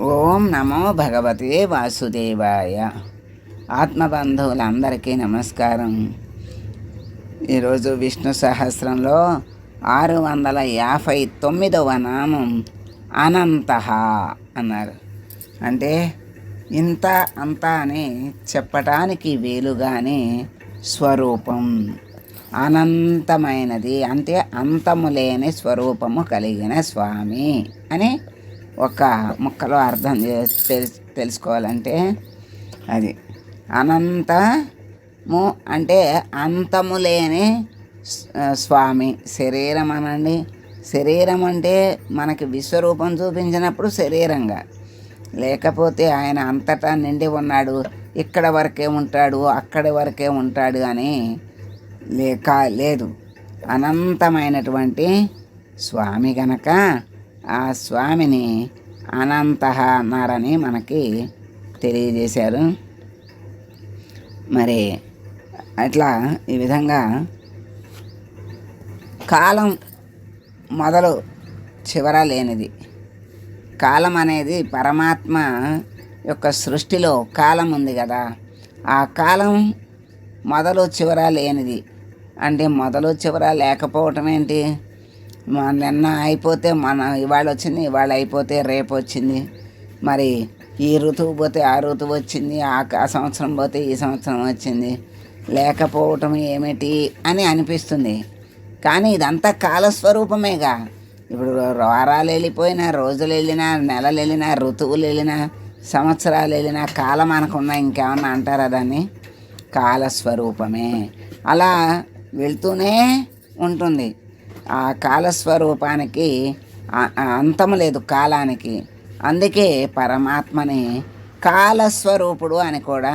ఓం నమో భగవతే వాసుదేవాయ. ఆత్మబంధువులందరికీ నమస్కారం. ఈరోజు విష్ణు సహస్రంలో ఆరు వందల యాభై తొమ్మిదవ నామం అనంత అన్నారు. అంటే ఇంత అంత అని చెప్పటానికి వీలుగానే స్వరూపం. అనంతమైనది అంటే అంతము లేని స్వరూపము కలిగిన స్వామి అని ఒక ముక్కలో అర్థం చే తెలు- తెలుసుకోవాలంటే అది అనంతము అంటే అంతము లేని స్వామి. శరీరం అనండి. శరీరం అంటే మనకి విశ్వరూపం చూపించినప్పుడు శరీరంగా. లేకపోతే ఆయన అంతటా నిండి ఉన్నాడు. ఇక్కడ వరకే ఉంటాడు అక్కడి వరకే ఉంటాడు అని లేక లేదు. అనంతమైనటువంటి స్వామి గనక ఆ స్వామిని అనంత అన్నారని మనకి తెలియజేశారు. మరి అట్లా ఈ విధంగా కాలం మొదలు చివర లేనిది. కాలం అనేది పరమాత్మ యొక్క సృష్టిలో కాలం ఉంది కదా. ఆ కాలం మొదలు చివర లేనిది. అంటే మొదలు చివర లేకపోవటం ఏంటి? నిన్న అయిపోతే మన ఇవాళ వచ్చింది ఇవాళ అయిపోతే రేపు వచ్చింది. మరి ఈ ఋతువు పోతే ఆ ఋతువు వచ్చింది ఆ ఆ సంవత్సరం పోతే ఈ సంవత్సరం వచ్చింది. లేకపోవటం ఏమిటి అని అనిపిస్తుంది. కానీ ఇదంతా కాలస్వరూపమేగా. ఇప్పుడు వారాలు వెళ్ళిపోయినా రోజులు వెళ్ళినా నెలలు వెళ్ళినా ఋతువులు వెళ్ళినా సంవత్సరాలు వెళ్ళినా కాలం అనకుండా ఇంకేమన్నా అంటారా దాన్ని? కాలస్వరూపమే. అలా వెళ్తూనే ఉంటుంది. ఆ కాలస్వరూపానికి అంతం లేదు కాలానికి. అందుకే పరమాత్మని కాలస్వరూపుడు అని కూడా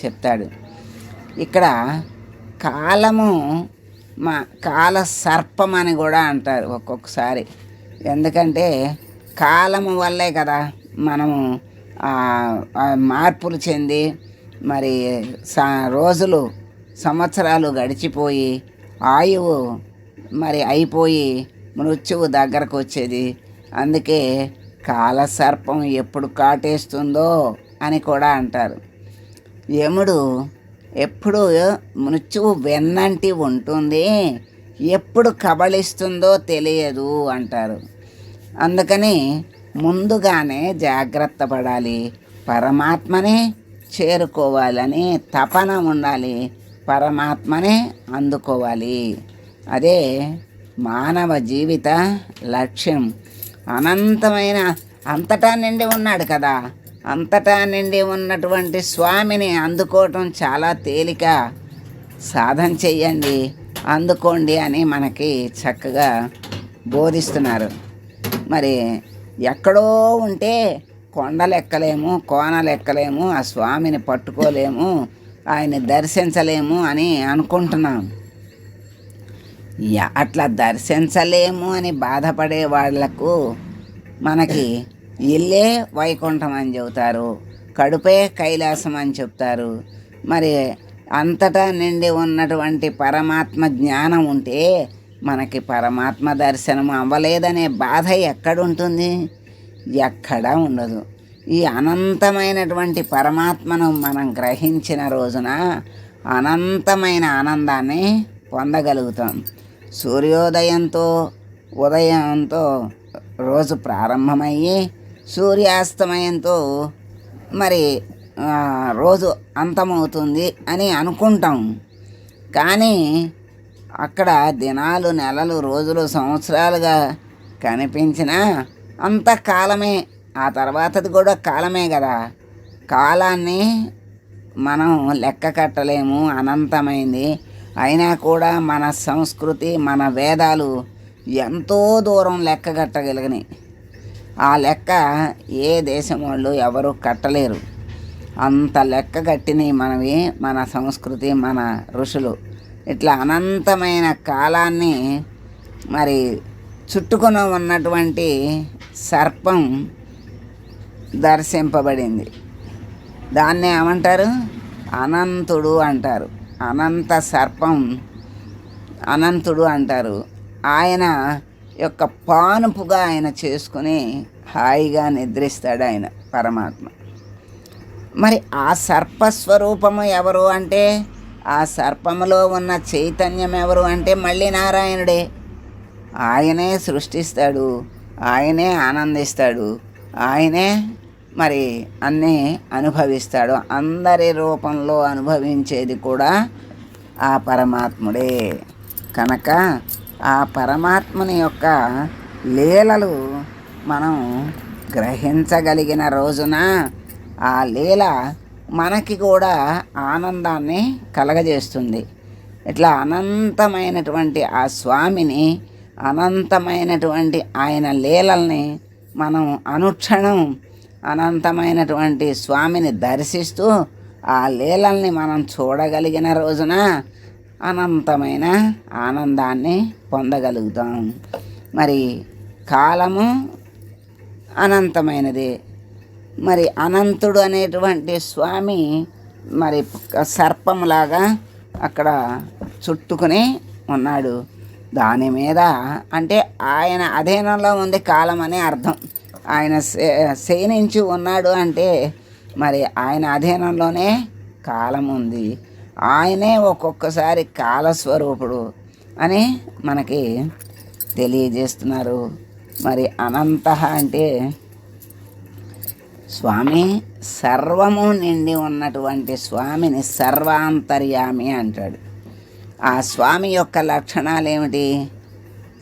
చెప్తాడు. ఇక్కడ కాలము మా కాల సర్పం అని కూడా అంటారు ఒక్కొక్కసారి. ఎందుకంటే కాలము వల్లే కదా మనము మార్పులు చెంది మరి సా రోజులు సంవత్సరాలు గడిచిపోయి ఆయువు మరి అయిపోయి మృత్యువు దగ్గరకు వచ్చేది. అందుకే కాలసర్పం ఎప్పుడు కాటేస్తుందో అని కూడా అంటారు. యముడు ఎప్పుడు మృత్యువు వెన్నంటి ఉంటుంది ఎప్పుడు కబళిస్తుందో తెలియదు అంటారు. అందుకని ముందుగానే జాగ్రత్త పడాలి. పరమాత్మనే చేరుకోవాలని తపన ఉండాలి. పరమాత్మనే అందుకోవాలి. అదే మానవ జీవిత లక్ష్యం. అనంతమైన అంతటా నిండి ఉన్నాడు కదా. అంతటా నిండి ఉన్నటువంటి స్వామిని అందుకోవటం చాలా తేలిక. సాధన చెయ్యండి అందుకోండి అని మనకి చక్కగా బోధిస్తున్నారు. మరి ఎక్కడో ఉంటే కొండలు ఎక్కలేము కోనలు ఎక్కలేము ఆ స్వామిని పట్టుకోలేము ఆయన్ని దర్శించలేము అని అనుకుంటున్నాం. అట్లా దర్శించలేము అని బాధపడే వాళ్ళకు మనకి ఇల్లే వైకుంఠం అని చెబుతారు కడుపే కైలాసం అని చెప్తారు మరి అంతటా నిండి ఉన్నటువంటి పరమాత్మ జ్ఞానం ఉంటే మనకి పరమాత్మ దర్శనం అవ్వలేదనే బాధ ఎక్కడుంటుంది? ఎక్కడా ఉండదు. ఈ అనంతమైనటువంటి పరమాత్మను మనం గ్రహించిన రోజున అనంతమైన ఆనందాన్ని పొందగలుగుతాం. సూర్యోదయంతో ఉదయంతో రోజు ప్రారంభమయ్యి సూర్యాస్తమయంతో మరి రోజు అంతమవుతుంది అని అనుకుంటాం. కానీ అక్కడ దినాలు నెలలు రోజులు సంవత్సరాలుగా కనిపించినా అంత కాలమే ఆ తర్వాతది కూడా కాలమే కదా. కాలాన్ని మనం లెక్క కట్టలేము అనంతమైంది. అయినా కూడా మన సంస్కృతి మన వేదాలు ఎంతో దూరం లెక్క కట్టగలిగినాయి. ఆ లెక్క ఏ దేశం వాళ్ళు ఎవరు కట్టలేరు. అంత లెక్క కట్టినవి మనవి మన సంస్కృతి మన ఋషులు. ఇట్లా అనంతమైన కాలాన్ని మరి చుట్టుకొని ఉన్నటువంటి సర్పం దర్శింపబడింది. దాన్ని ఏమంటారు? అనంతుడు అంటారు. అనంత సర్పం అనంతుడు అంటారు. ఆయన యొక్క పానుపుగా ఆయన చేసుకుని హాయిగా నిద్రిస్తాడు ఆయన పరమాత్మ. మరి ఆ సర్పస్వరూపము ఎవరు అంటే? ఆ సర్పములో ఉన్న చైతన్యం ఎవరు అంటే? మళ్ళీ నారాయణుడే. ఆయనే సృష్టిస్తాడు. ఆయనే ఆనందిస్తాడు. ఆయనే మరి అన్నీ అనుభవిస్తాడు. అందరి రూపంలో అనుభవించేది కూడా ఆ పరమాత్ముడే. కనుక ఆ పరమాత్ముని యొక్క లీలలు మనం గ్రహించగలిగిన రోజున ఆ లీల మనకి కూడా ఆనందాన్ని కలగజేస్తుంది. ఇట్లా అనంతమైనటువంటి ఆ స్వామిని అనంతమైనటువంటి ఆయన లీలల్ని మనం అనుక్షణం అనంతమైనటువంటి స్వామిని దర్శిస్తూ ఆ లీలల్ని మనం చూడగలిగిన రోజున అనంతమైన ఆనందాన్ని పొందగలుగుతాం. మరి కాలము అనంతమైనది. మరి అనంతుడు అనేటువంటి స్వామి మరి సర్పంలాగా అక్కడ చుట్టుకుని ఉన్నాడు. దాని మీద అంటే ఆయన అధీనంలో ఉంది కాలం అనే అర్థం. ఆయన శయనించి ఉన్నాడు అంటే మరి ఆయన అధీనంలోనే కాలం ఉంది. ఆయనే ఒక్కొక్కసారి కాలస్వరూపుడు అని మనకి తెలియజేస్తున్నారు. మరి అనంత అంటే స్వామి సర్వము నిండి ఉన్నటువంటి స్వామిని సర్వాంతర్యామి అంటాడు. ఆ స్వామి యొక్క లక్షణాలు ఏమిటి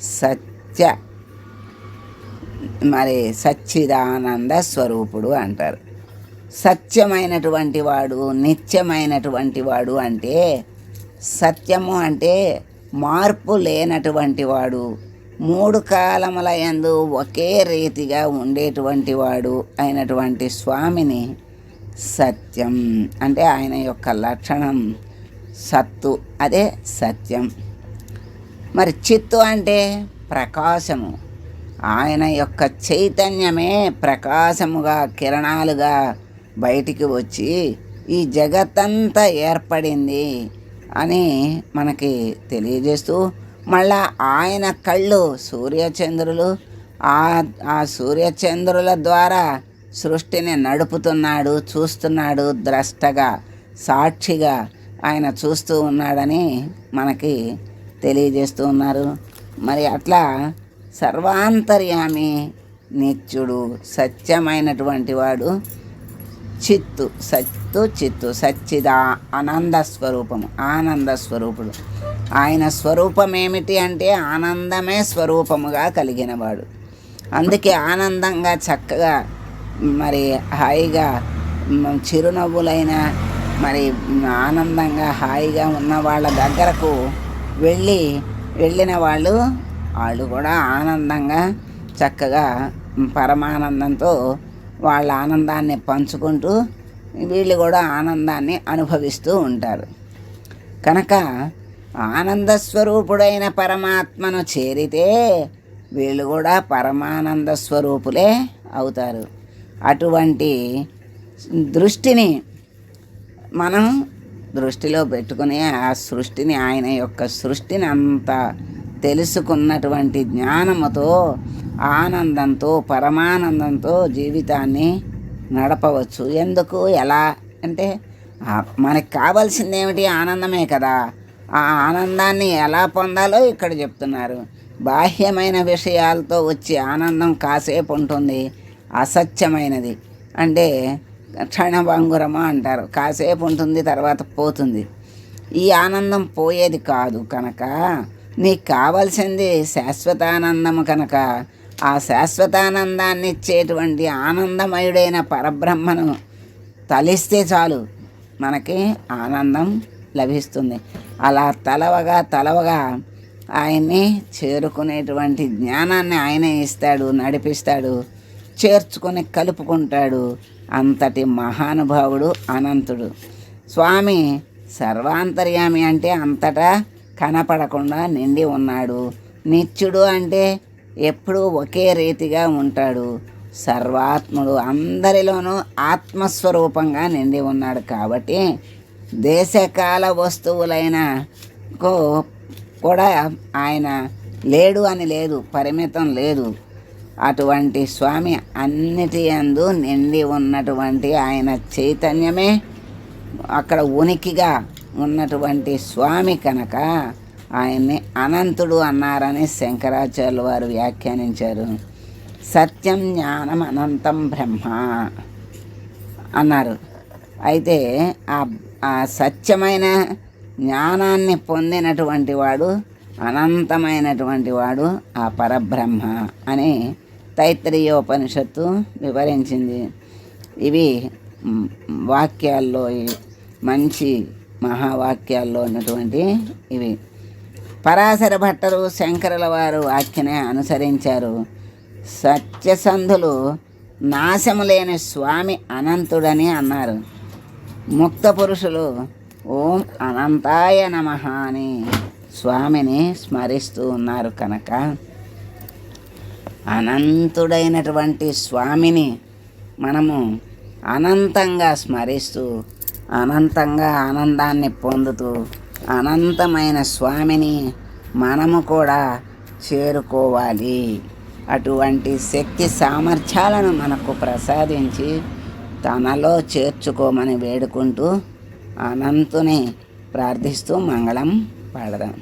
సత్య మరి సచ్చిదానంద స్వరూపుడు అంటారు. సత్యమైనటువంటి వాడు నిత్యమైనటువంటి వాడు అంటే సత్యము అంటే మార్పు లేనటువంటి వాడు మూడు కాలముల ఎందు ఒకే రీతిగా ఉండేటువంటి వాడు అయినటువంటి స్వామిని సత్యం అంటే ఆయన యొక్క లక్షణం సత్తు అదే సత్యం. మరి చిత్తు అంటే ప్రకాశము. ఆయన యొక్క చైతన్యమే ప్రకాశముగా కిరణాలుగా బయటికి వచ్చి ఈ జగత్తంతా ఏర్పడింది అని మనకి తెలియజేస్తూ మళ్ళా ఆయన కళ్ళు సూర్యచంద్రులు ఆ ఆ సూర్యచంద్రుల ద్వారా సృష్టిని నడుపుతున్నాడు చూస్తున్నాడు ద్రష్టగా సాక్షిగా ఆయన చూస్తూ ఉన్నాడని మనకి తెలియజేస్తూ ఉన్నారు. మరి అట్లా సర్వాంతర్యామి నిత్యుడు సత్యమైనటువంటి వాడు. చిత్తు సత్తు చిత్తు సచ్చిదా ఆనంద స్వరూపము ఆనంద స్వరూపుడు. ఆయన స్వరూపం ఏమిటి అంటే ఆనందమే స్వరూపముగా కలిగినవాడు. అందుకే ఆనందంగా చక్కగా మరి హాయిగా చిరునవ్వులైన మరి ఆనందంగా హాయిగా ఉన్న వాళ్ళ దగ్గరకు వెళ్ళి వెళ్ళిన వాళ్ళు వాళ్ళు కూడా ఆనందంగా చక్కగా పరమానందంతో వాళ్ళ ఆనందాన్ని పంచుకుంటూ వీళ్ళు కూడా ఆనందాన్ని అనుభవిస్తూ ఉంటారు. కనుక ఆనంద స్వరూపుడైన పరమాత్మను చేరితే వీళ్ళు కూడా పరమానంద స్వరూపులే అవుతారు. అటువంటి దృష్టిని మనం దృష్టిలో పెట్టుకుని ఆ సృష్టిని ఆయన యొక్క సృష్టిని అంత తెలుసుకున్నటువంటి జ్ఞానముతో ఆనందంతో పరమానందంతో జీవితాన్ని నడపవచ్చు. ఎందుకు? ఎలా? అంటే మనకి కావాల్సింది ఏమిటి ఆనందమే కదా. ఆ ఆనందాన్ని ఎలా పొందాలో ఇక్కడ చెప్తున్నారు. బాహ్యమైన విషయాలతో వచ్చే ఆనందం కాసేపు ఉంటుంది. అసత్యమైనది. అంటే క్షణభంగురము అంటారు. కాసేపు ఉంటుంది తర్వాత పోతుంది. ఈ ఆనందం పోయేది కాదు కనుక నీకు కావలసింది శాశ్వతానందము కనుక. ఆ శాశ్వతానందాన్ని ఇచ్చేటువంటి ఆనందమయుడైన పరబ్రహ్మను తలిస్తే చాలు. మనకి ఆనందం లభిస్తుంది. అలా తలవగా తలవగా ఆయన్ని చేరుకునేటువంటి జ్ఞానాన్ని ఆయనే ఇస్తాడు నడిపిస్తాడు చేర్చుకొని కలుపుకుంటాడు. అంతటి మహానుభావుడు అనంతుడు. స్వామి సర్వాంతర్యామి అంటే అంతటా కనపడకుండా నిండి ఉన్నాడు. నిత్యుడు అంటే ఎప్పుడూ ఒకే రీతిగా ఉంటాడు. సర్వాత్ముడు అందరిలోనూ ఆత్మస్వరూపంగా నిండి ఉన్నాడు కాబట్టి దేశకాల వస్తువులైన కూడా ఆయన లేడు అని లేదు పరిమితం లేదు. అటువంటి స్వామి అన్నిటి అందు నిండి ఉన్నటువంటి ఆయన చైతన్యమే అక్కడ ఉనికిగా ఉన్నటువంటి స్వామి కనుక ఆయన్ని అనంతుడు అన్నారని శంకరాచార్యులు వారు వ్యాఖ్యానించారు. సత్యం జ్ఞానం అనంతం బ్రహ్మ అన్నారు. అయితే ఆ సత్యమైన జ్ఞానాన్ని పొందినటువంటి వాడు అనంతమైనటువంటి వాడు ఆ పరబ్రహ్మ అని తైత్రీయోపనిషత్తు వివరించింది. ఇవి వాక్యాల్లో మంచి మహావాక్యాల్లో ఉన్నటువంటి ఇవి. పరాశర భట్టరు శంకరుల వారు వాక్యనే అనుసరించారు. సత్యసంధులు నాశము లేని స్వామి అనంతుడని అన్నారు. ముక్త పురుషులు ఓం అనంతాయ నమ అని స్వామిని స్మరిస్తూ ఉన్నారు కనుక. అనంతుడైనటువంటి స్వామిని మనము అనంతంగా స్మరిస్తూ అనంతంగా ఆనందాన్ని పొందుతూ అనంతమైన స్వామిని మనము కూడా చేరుకోవాలి. అటువంటి శక్తి సామర్థ్యాలను మనకు ప్రసాదించి తనలో చేర్చుకోమని వేడుకుంటూ అనంతుని ప్రార్థిస్తూ మంగళం పాడదాం.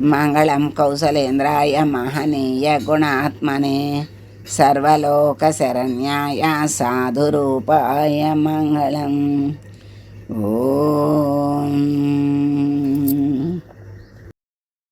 మంగళం కౌశలేంద్రాయ మహనీయ గుణాత్మనే సర్వలోక శరణ్యాయ సాధురూపాయ మంగళం. ఓం